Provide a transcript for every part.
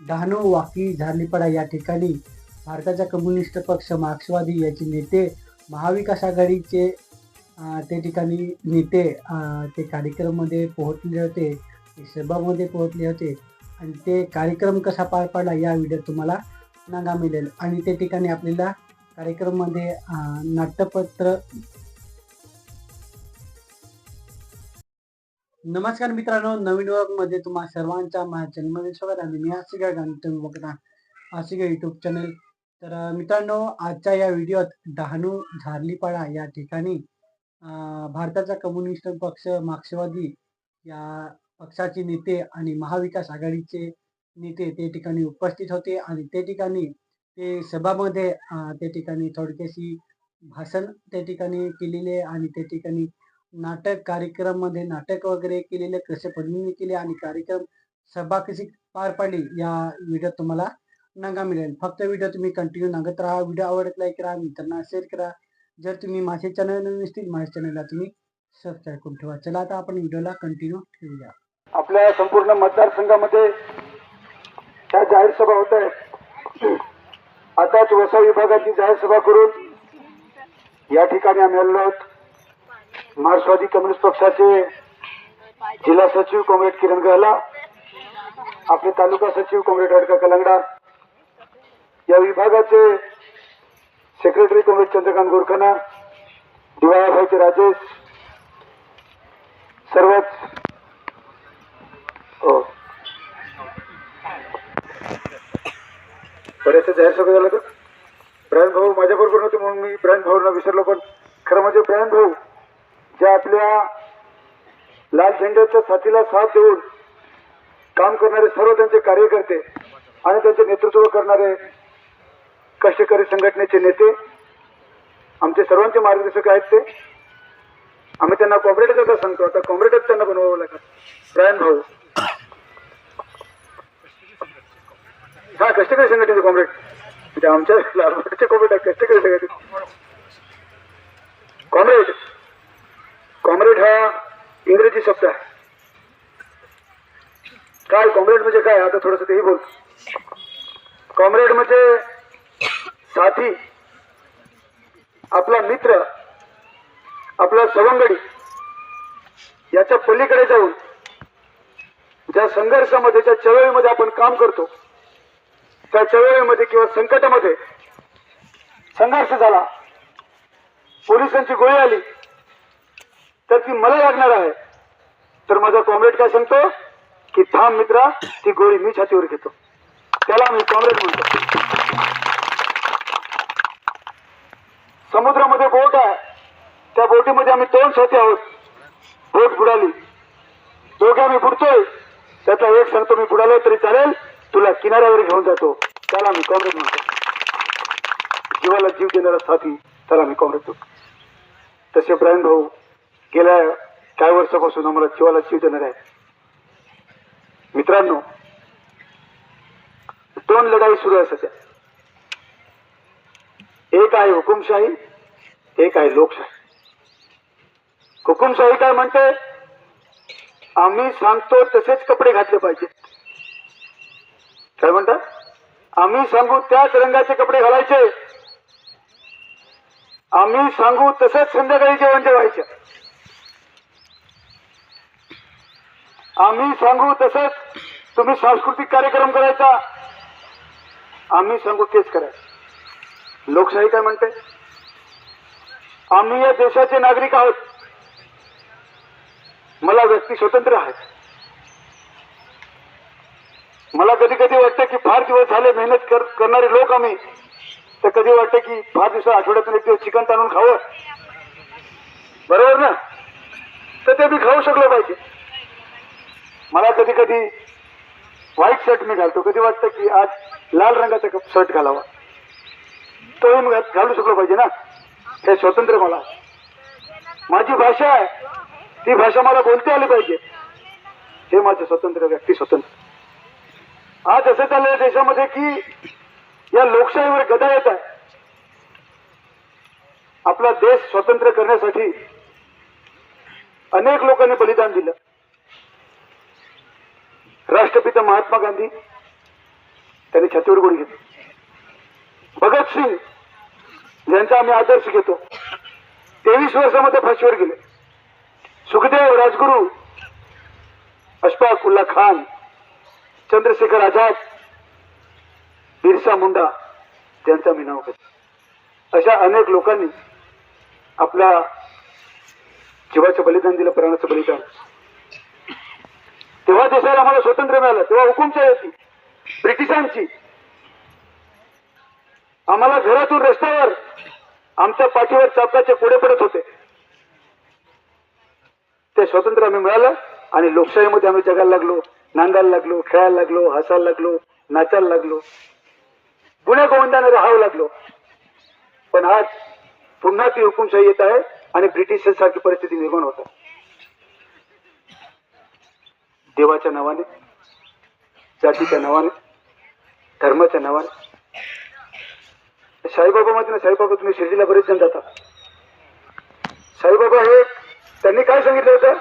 डहाणू वाकी झारलीपाडा या ठिकाणी भारताचा कम्युनिस्ट पक्ष मार्क्सवादी याचे नेते महाविकास आघाडीचे ते ठिकाणी नेते ते कार्यक्रममध्ये पोहोचले होते सभामध्ये पोहोचले होते. आणि ते कार्यक्रम कसा पार पडला या व्हिडिओ तुम्हाला नागा मिळेल. आणि ते ठिकाणी आपल्याला कार्यक्रममध्ये नाट्यपत्र नमस्कार मित्रांनो नवीन मध्ये तुम्हा सर्वांच्या माझ्या चॅनलमध्ये स्वागत आहे. मी आशिका आणि बघता आशिका युट्यूब चॅनल तर मित्रांनो आजच्या या व्हिडिओत डहाणू झारलीपाडा या ठिकाणी भारताचा कम्युनिस्ट पक्ष मार्क्सवादी या पक्षाचे नेते आणि महाविकास आघाडीचे नेते ते ठिकाणी उपस्थित होते आणि ते ठिकाणी ते सभामध्ये त्या ते ठिकाणी थोडक्याशी भाषण त्या ठिकाणी केलेले आणि त्या ठिकाणी नाटक कार्यक्रममध्ये नाटक वगैरे केलेले कसे पद्धतीने केले आणि कार्यक्रम सभा कशी पार पाडली या व्हिडिओ तुम्हाला नंगा मिळेल. फक्त व्हिडिओ तुम्ही कंटिन्यू नागत राहा. व्हिडिओ आवडत लाईक करा मित्रांना शेअर करा. जर तुम्ही माझे चॅनल नसतील माझ्या चॅनलला तुम्ही सबस्क्राईब करून ठेवा. चला आता आपण व्हिडिओला कंटिन्यू ठेवूया. आपल्या संपूर्ण मतदारसंघामध्ये त्या जाहीर सभा होत आहेत. आताच वसा विभागाची जाहीर सभा करून या ठिकाणी आम्ही आलो आहोत. मार्क्सवादी कम्युनिस्ट पक्षाचे जिल्हा सचिव कॉम्रेड किरण गहला आपले तालुका सचिव कॉम्रेड अडका कलंगडा या विभागाचे सेक्रेटरी कॉम्रेड चंद्रकांत गोरखाना दिवाळाभाईचे राजेश सर्वच हो. बरेचसे जाहीर सभा झालं तर? ब्रॅन भाऊ माझ्याबरोबर नव्हते म्हणून मी ब्रॅन भाऊंना विसरलो पण खरं म्हणजे ब्रॅन भाऊ ज्या आपल्या लाल झेंड्याच्या साथीला साथ देऊन काम करणारे सर्व त्यांचे कार्यकर्ते आणि त्यांचे नेतृत्व करणारे कष्टकरी संघटनेचे नेते आमचे सर्वांचे मार्गदर्शक आहेत ते. आम्ही त्यांना कॉम्रेडच आता सांगतो. आता कॉम्रेडच त्यांना बनवावं लागेल. रायन भाऊ. हा कष्टकरी संघटनेचे कॉम्रेड म्हणजे आमच्या लालबागचे कॉम्रेड आहे कष्टकरी संघटने कॉम्रेड कॉम्रेड हा इंग्रजी शब्द आहे. काय कॉम्रेड म्हणजे काय? आता थोडस तेही बोल. कॉम्रेड म्हणजे साथी आपला मित्र आपला सवंगडी याच्या पलीकडे जाऊन ज्या संघर्षामध्ये ज्या चळवळीमध्ये आपण काम करतो त्या चळवळीमध्ये किंवा संकटामध्ये संघर्ष झाला पोलिसांची गोळी आली तर ती मला लागणार आहे. तर माझा कॉम्रेड काय सांगतो? की थांब मित्रा ती गोळी मी छातीवर घेतो. त्याला मी कॉम्रेड म्हणतो. समुद्रामध्ये बोट आहे. त्या बोटीमध्ये आम्ही दोन साथी आहोत. बोट बुडाली. दोघे आम्ही बुडतोय. त्यातला एक सांगतो मी बुडालो तरी चालेल. तुला किनाऱ्यावर घेऊन जातो. त्याला मी कॉम्रेड म्हणतो. जीवाला जीव देणारा साथी त्याला मी कॉम्रेड देतो तसे ब्रँड भाऊ गेल्या काही वर्षापासून आम्हाला जीवाला जीव देणार आहे मित्रांनो दोन लढाई सुरू आहे सध्या. एक आहे हुकुमशाही एक आहे लोकशाही. हुकुमशाही काय म्हणते? आम्ही सांगतो तसेच कपडे घातले पाहिजे काय म्हणतात? आम्ही सांगू त्याच रंगाचे कपडे घालायचे. आम्ही सांगू तसेच संध्याकाळी जेवण जेवायचे आम्ही सांगू तसंच तुम्ही सांस्कृतिक कार्यक्रम करायचा. आम्ही सांगू तेच करायचं. लोकशाही काय म्हणते? आम्ही या देशाचे नागरिक आहोत. मला व्यक्ती स्वतंत्र आहेत मला कधी कधी वाटतं की फार दिवस झाले मेहनत कर, करणारे लोक आम्ही. तर कधी वाटतं की फार दिवस आठवड्यातून एक दिवस चिकन ताणून खावं? बरोबर ना? तर ते मी खाऊ शकलो पाहिजे. मला कधी कधी व्हाईट शर्ट मी घालतो. कधी वाटतं की आज लाल रंगाचा शर्ट घालावा? तोही मी घालू शकलो पाहिजे ना? हे स्वतंत्र मला. माझी भाषा आहे. ती भाषा मला बोलता आली पाहिजे. हे माझे स्वतंत्र व्यक्ती स्वतंत्र. आज असं चाललंय देशामध्ये की या लोकशाहीवर गदा येत आहे. आपला देश स्वतंत्र करण्यासाठी अनेक लोकांनी बलिदान दिलं. राष्ट्रपिता महात्मा गांधी त्यांनी छातीवर गोळी घेतली. भगतसिंग यांचा आम्ही आदर्श घेतो. तेवीस वर्षामध्ये फाशीवर गेले. सुखदेव राजगुरू अशफाक उल्ला खान चंद्रशेखर आझाद बिरसा मुंडा त्यांचा मी नाव घेतो अशा अनेक लोकांनी आपल्या जीवाचं बलिदान दिलं प्राणाचं बलिदान तेव्हा देशाला आम्हाला स्वातंत्र्य मिळालं तेव्हा हुकुमशाही होती. ब्रिटिशांची. आम्हाला घरातून रस्त्यावर आमच्या पाठीवर चापकाचे पुढे पडत होते. ते स्वातंत्र्य आम्ही मिळालं आणि लोकशाहीमध्ये आम्ही जगायला लागलो नांदायला लागलो खेळायला लागलो हसायला लागलो नाचायला लागलो. गुन्हे गोविंदाने राहावं लागलो. पण आज पुन्हा ती हुकुमशाही येत आहे आणि ब्रिटिशांसारखी परिस्थिती निर्माण होत आहे. देवाच्या नावाने जातीच्या नावाने धर्माच्या नावाने. साईबाबा माहिती ना साईबाबा तुम्ही शिर्डीला बरेच जण जातात साईबाबा हे त्यांनी काय सांगितलं होतं?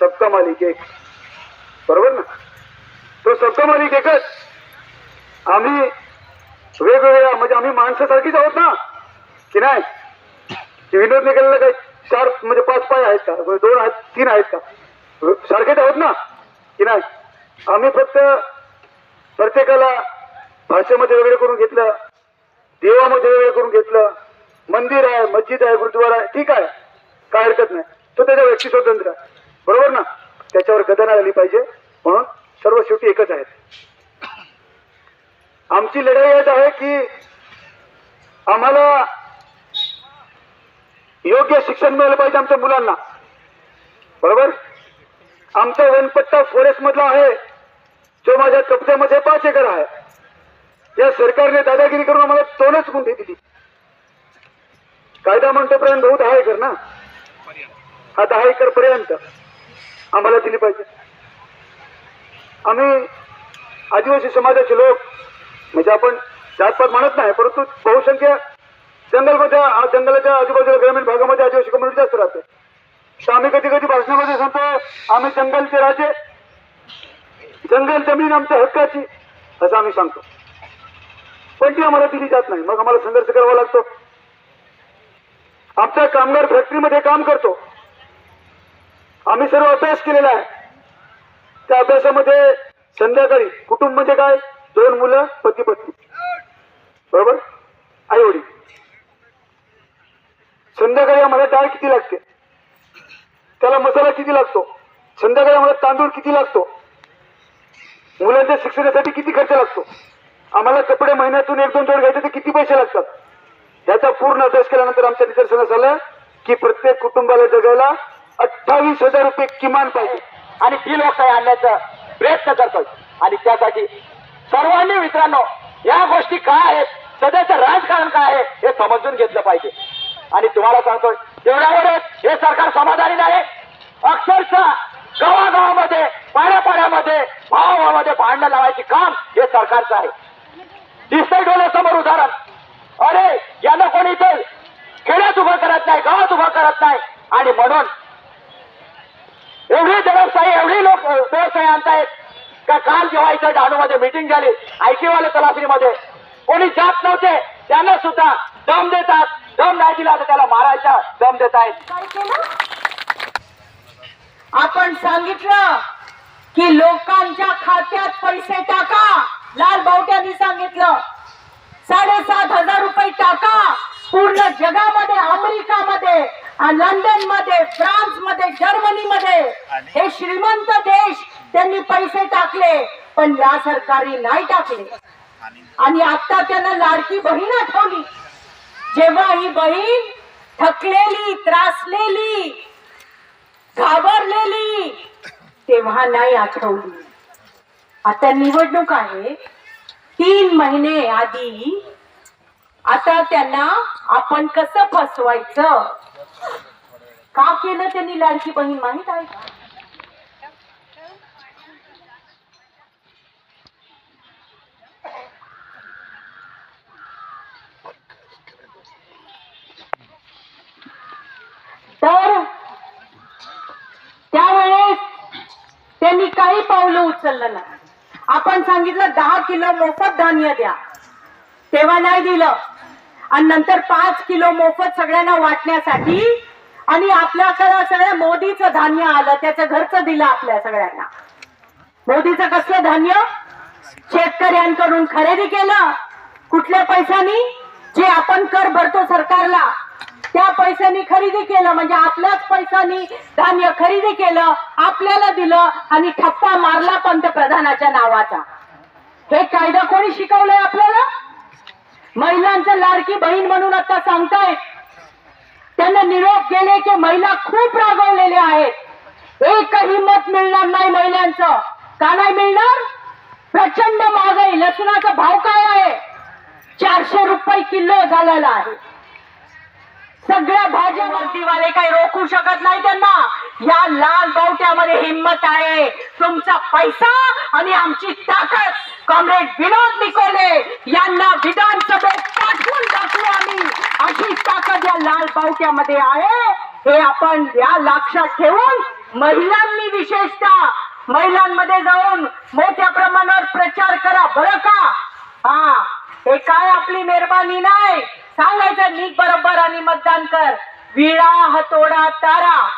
सबका मालिक एक. बरोबर ना? तो सबका मालिक एकच. आम्ही वेगवेगळ्या म्हणजे आम्ही माणसासारखीच आहोत ना? की नाही? की विनोद केलेलं काही चार म्हणजे पाच पाय आहेत का? दोन आहेत तीन आहेत का? सारखेच आहोत ना? की नाही? आम्ही फक्त प्रत्येकाला भाषेमध्ये वेगळं करून घेतलं देवामध्ये वेगळं करून घेतलं. मंदिर आहे मस्जिद आहे गुरुद्वारा आहे ठीक आहे. काय हरकत नाही. तो त्याच्या व्यक्ती स्वतंत्र. आहे बरोबर ना? त्याच्यावर गदना आली पाहिजे. म्हणून सर्व शेवटी एकच आहेत. आमची लढाई यात आहे की आम्हाला योग्य शिक्षण मिळालं पाहिजे आमच्या मुलांना. बरोबर? आमचा वनपट्टा फॉरेस्ट मधला आहे. जो माझ्या कब्जामध्ये पाच एकर आहे. या सरकारने दादागिरी करून आम्हाला दोनच गुंठे दिली. कायदा म्हणतो पर्यंत भाऊ दहा एकर ना? हा दहा एकर पर्यंत आम्हाला दिली पाहिजे. आम्ही आदिवासी समाजाचे लोक म्हणजे आपण जातपात म्हणत नाही परंतु बहुसंख्य जंगलमध्ये जंगलाच्या आजूबाजूला ग्रामीण भागामध्ये आदिवासी कम्युनिटी जास्त राहते. आम्ही कधी कधी भाषणामध्ये सांगतो आम्ही जंगलचे राजे जंगल जमीन आमच्या हक्काची असं आम्ही सांगतो. पण ती आम्हाला दिली जात नाही. मग आम्हाला संघर्ष करावा लागतो. आमचा कामगार फॅक्टरीमध्ये काम करतो. आम्ही सर्व अभ्यास केलेला आहे. त्या अभ्यासामध्ये संध्याकाळी कुटुंब म्हणजे काय? दोन मुलं पती पत्नी. बरोबर? आई वडील संध्याकाळी आम्हाला डाळ किती लागते? त्याला मसाला किती लागतो? संध्याकाळी आम्हाला तांदूळ किती लागतो? मुलांच्या शिक्षणासाठी किती खर्च लागतो? आम्हाला कपडे महिन्यातून एक दोन जोड घ्यायचे तर किती पैसे लागतात? याचा पूर्ण अभ्यास केल्यानंतर आमच्या निदर्शनास आलं की प्रत्येक कुटुंबाला जगायला अठ्ठावीस हजार रुपये किमान पाहिजे. आणि ती लोकशाही आणण्याचा प्रयत्न करतोय आणि त्यासाठी सर्वांनी मित्रांनो या गोष्टी काय आहेत? सध्याचं राजकारण काय आहे? हे समजून घेतलं पाहिजे. आणि तुम्हाला सांगतोय तेवढ्यामध्ये हे सरकार समाधानी नाही अक्षरशः गावागावामध्ये पाण्यापाण्यामध्ये भावाभावामध्ये भांडणं लावायची काम हे सरकारचं आहे. दिसतंय डोळ्यासमोर उदाहरण. अरे यांना कोणी इथे खेड्यात उभं करत नाही गावात उभं करत नाही. आणि म्हणून एवढी दडपशाही एवढी लोक व्यवसाय आणतायत. का काल जेव्हा इथं डहाणूमध्ये मिटिंग झाली आयटीवाले तलाफीमध्ये कोणी जात नव्हते त्यांना सुद्धा दम देतात. दम नाही दिला तर त्याला मारायचा. दम देत आहेत. काय केलं? आपण सांगितलं की लोकांच्या खात्यात पैसे टाका. लाल बावट्यांनी सांगितलं. साडेसात हजार रुपये टाका. पूर्ण जगामध्ये अमेरिकामध्ये लंडनमध्ये फ्रान्समध्ये जर्मनी मध्ये हे श्रीमंत देश त्यांनी पैसे टाकले पण या सरकारने नाही टाकले. आणि आता त्यांना लाडकी बहीण आठवली. जेव्हा ही बहीण थकलेली त्रासलेली घाबरलेली तेव्हा नाही आठवली. आता निवडणूक आहे. तीन महिने आधी आता त्यांना आपण कसं फसवायचं? का केलं त्यांनी लाडकी बहीण? माहीत आहे का? तर त्यावेळेस त्यांनी काही पावलं उचललं नाही. आपण सांगितलं दहा किलो मोफत धान्य द्या. तेव्हा नाही दिलं. आणि नंतर पाच किलो मोफत सगळ्यांना वाटण्यासाठी आणि आपल्याकडं सगळ्या मोदीचं धान्य आलं त्याचं घरचं दिलं आपल्या सगळ्यांना. मोदीचं कसलं धान्य? शेतकऱ्यांकडून खरेदी केलं. कुठल्या पैशानी? जे आपण कर भरतो सरकारला. त्या पैशानी खरेदी केलं म्हणजे आपल्याच पैशानी धान्य खरेदी केलं आपल्याला दिलं आणि ठप्पा मारला पंतप्रधानाच्या नावाचा. हे कायदा कोणी शिकवलंय आपल्याला? महिलांचं लाडकी बहीण म्हणून आता सांगतायत. त्यांना निरोप केले की महिला खूप रागवलेल्या आहेत. एकही मत मिळणार नाही महिलांचं. का नाही मिळणार? प्रचंड महागाई लसणाचा भाव काय आहे? चारशे रुपये किलो झालेला आहे. सगळ्या भाज्या वरतीवाले काही रोखू शकत नाही त्यांना. या लाल बावट्यामध्ये हिंमत आहे. तुमचा पैसा आणि आमची ताकद. कॉम्रेड विनोद निकोले यांना विधानसभेत पाठवून टाकू आम्ही. अशी ताकद या लाल बावट्यामध्ये आहे. हे आपण या लक्षात ठेवून महिलांनी विशेषतः महिलांमध्ये जाऊन मोठ्या प्रमाणावर प्रचार करा. बरं का? हा. हे काय आपली मेहरबानी नाही? सांगायचं नीट बरोबर आणि मतदान कर. विळा हतोडा तारा.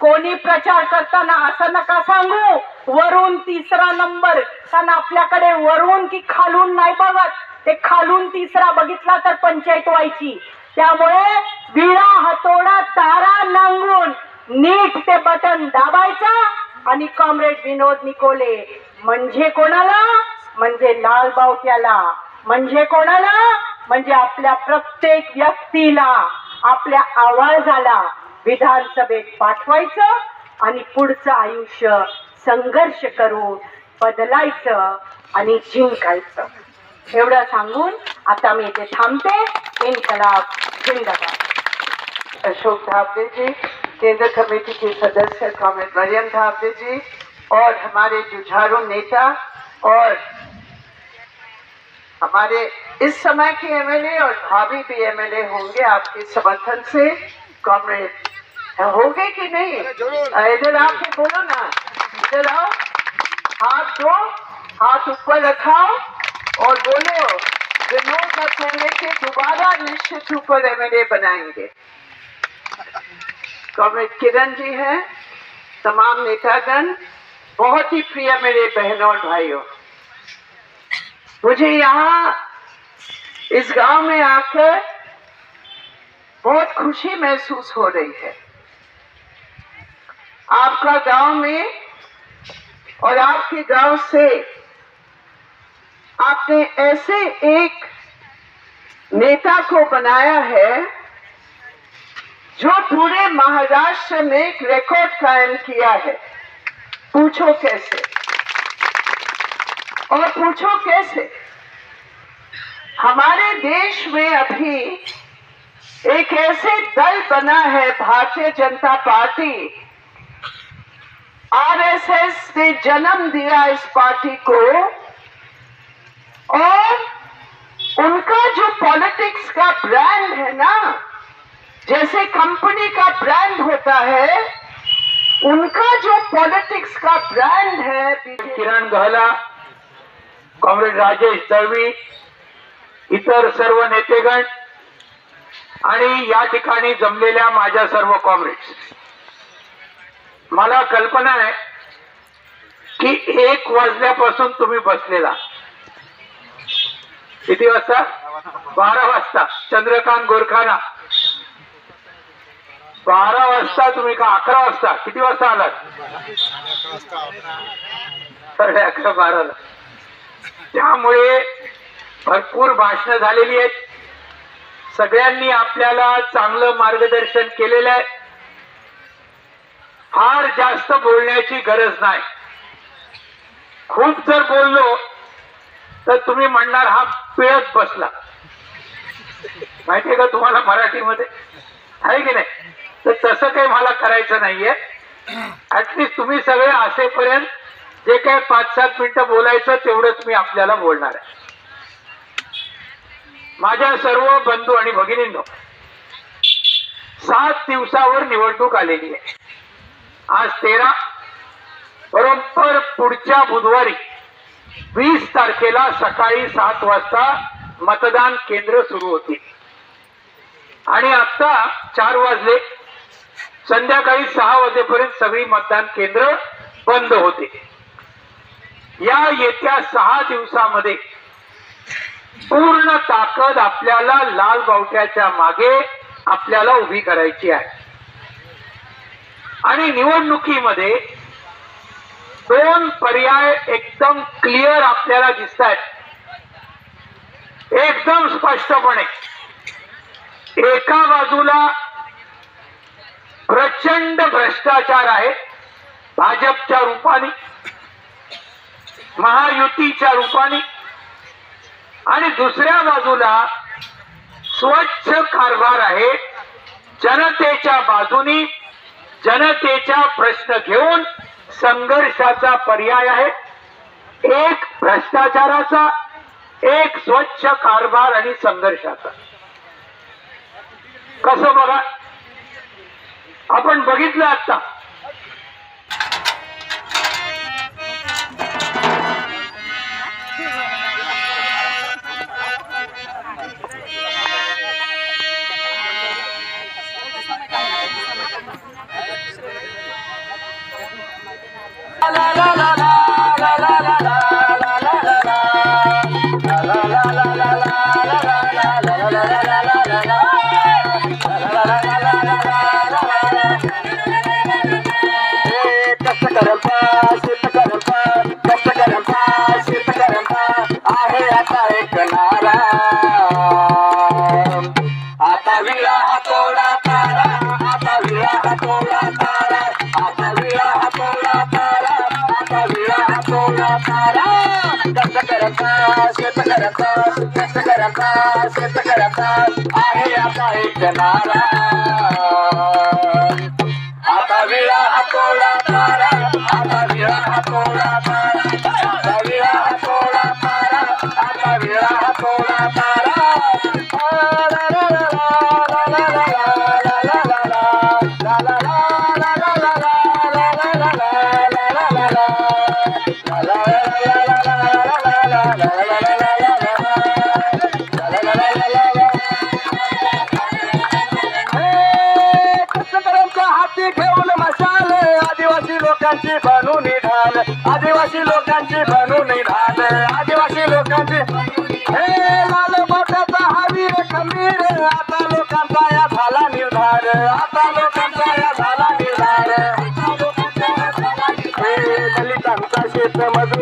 कोणी प्रचार करताना असं नका सांगू. वरून तिसरा नंबर. कारण आपल्याकडे वरून की खालून नाही बघत. ते खालून तिसरा बघितला तर पंचायत व्हायची. त्यामुळे विळा हतोडा तारा नांगून नीट ते बटन दाबायचं आणि कॉम्रेड विनोद निकोले. म्हणजे कोणाला? म्हणजे लाल बावट्याला म्हणजे कोणाला? म्हणजे आपल्या प्रत्येक व्यक्तीला आपल्या आवाजाला विधानसभेत पाठवायचं आणि पुढचं आयुष्य संघर्ष करून बदलायचं आणि जिंकायचं एवढं सांगून आता मी इथे थांबते. इन्कलाब जिंदाबाद. अशोक धाबले जी केंद्र कमेटी के सदस्य कॉमरेड मरियम धाबले जी और हमारे जुझारू नेता और हमारे इस समय के एमएलए और भावी भी एमएलए होंगे आपके समर्थन से। कॉमरेड होंगे कि नहीं? इधर आके बोलो ना। इधर आओ। हाथ दो हाथ ऊपर रखाओ और बोलो विनोद अकेले के दोबारा निश्चित ऊपर एमएलए बनाएँगे। कॉमरेड किरण जी हैं तमाम नेतागण बहुत ही प्रिय मेरे बहनों और भाइयों। मुझे यहाँ इस गाँव में आकर बहुत खुशी महसूस हो रही है। आपका गाँव में और आपके गाँव से आपने ऐसे एक नेता को बनाया है जो पूरे महाराष्ट्र में एक रिकॉर्ड कायम किया है। पूछो कैसे? और पूछो कैसे? हमारे देश में अभी एक ऐसे दल बना है, भारतीय जनता पार्टी। आरएसएस ने जन्म दिया इस पार्टी को और उनका जो पॉलिटिक्स का ब्रांड है ना, जैसे कंपनी का ब्रांड होता है, उनका जो पॉलिटिक्स का ब्रांड है, किरण गहला कॉम्रेड राजेश दळवी इतर सर्व नेतेगण आणि या ठिकाणी जमलेल्या माझ्या सर्व कॉम्रेड्स मला कल्पना आहे की एक वाजल्यापासून तुम्ही बसलेला. किती वाजता? बारा वाजता. चंद्रकांत गोरखाना. बारा वाजता तुम्ही का अकरा वाजता? किती वाजता आलात? साडे अकरा बाराला. त्यामुळे भरपूर भाषणं झालेली आहेत. सगळ्यांनी आपल्याला चांगलं मार्गदर्शन केलेलं आहे. फार जास्त बोलण्याची गरज नाही. खूप जर बोललो तर तुम्ही म्हणणार हा पिळत बसला. माहितीये का तुम्हाला मराठीमध्ये? आहे की नाही? तर तसं काही मला करायचं नाहीये. ऍटलिस्ट तुम्ही सगळे असेपर्यंत जे काय पाच सात मिनिटं बोलायचं तेवढंच मी आपल्याला बोलणार आहे. माझ्या सर्व बंधू आणि भगिनींनो सात दिवसावर निवडणूक आलेली आहे. आज तेरा बरोबर पुढच्या बुधवारी वीस तारखेला सकाळी सात वाजता मतदान केंद्र सुरू होतील आणि आता चार वाजले. संध्याकाळी सहा वाजेपर्यंत सगळी मतदान केंद्र बंद होते. या येत्या सहा दिवसामध्ये पूर्ण ताकद आपल्याला लाल बावट्याच्या मागे आपल्याला उभी करायची आहे. आणि निवडणुकीमध्ये दोन पर्याय एकदम क्लिअर आपल्याला दिसत आहेत एकदम स्पष्टपणे. एका बाजूला प्रचंड भ्रष्टाचार आहे भाजपच्या रूपाने. महायुतीच्या रूपाने. आणि दुसऱ्या बाजूला स्वच्छ कारभार आहे. जनतेच्या बाजूनी जनतेचा प्रश्न घेऊन संघर्षाचा पर्याय आहे. एक भ्रष्टाचाराचा एक स्वच्छ कारभार आणि संघर्षाचा. कसं बघा? आपण बघितलं आता आहे आता एक नारा.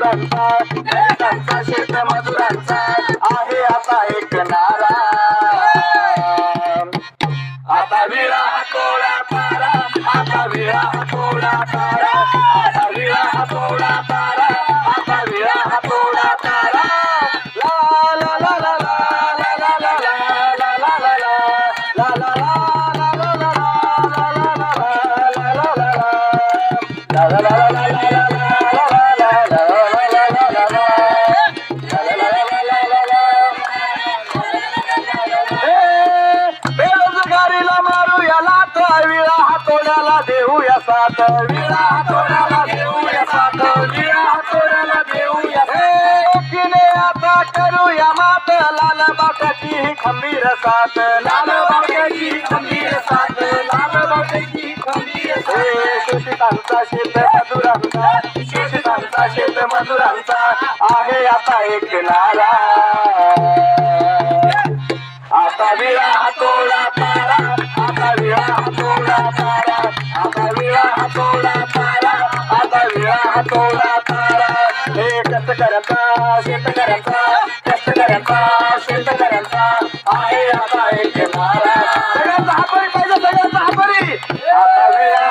मजुरांचा शेतकऱ्यांचा शेत मजुरांचा आहे आता एक नारा. आता विळा हातोडा तारा आता विळा देऊया साथ विळा हातोड्याला देऊया साथ विळा हातोड्याला देऊया आता करूया मात लाल ही खंबीर साथ. लाल बाटाची खंबीर साथ लाल खंबीर साथ. शोषितांचा शेत मधुरांचा शोषितांचा शेत आहे आता एक नारा. आता विळा करता शेत करता कष्ट करता शेत करता आहे आता एक सगळ्यांचा पाहिजे सगळ्यांचा आता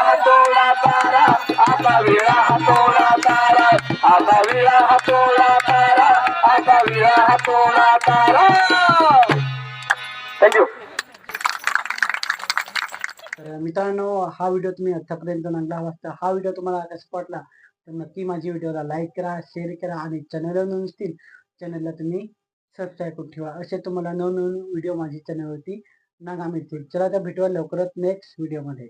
हातोडा तारा आता हातोडा तारा आता हातोडा तारा आता हातोडा तारा थँक्यू तर मित्रांनो हा व्हिडिओ तुम्ही आतापर्यंत नंगला वाजता हा व्हिडिओ तुम्हाला कसा वाटला तर नक्की माझी व्हिडिओला लाईक करा शेअर करा आणि चॅनलला नसतील असतील चॅनलला तुम्ही सबस्क्राईब करून ठेवा. असे तुम्हाला नवनवीन व्हिडिओ माझ्या चॅनलवरती नागा मिळतील. चला तर भेटूया लवकरच नेक्स्ट व्हिडिओमध्ये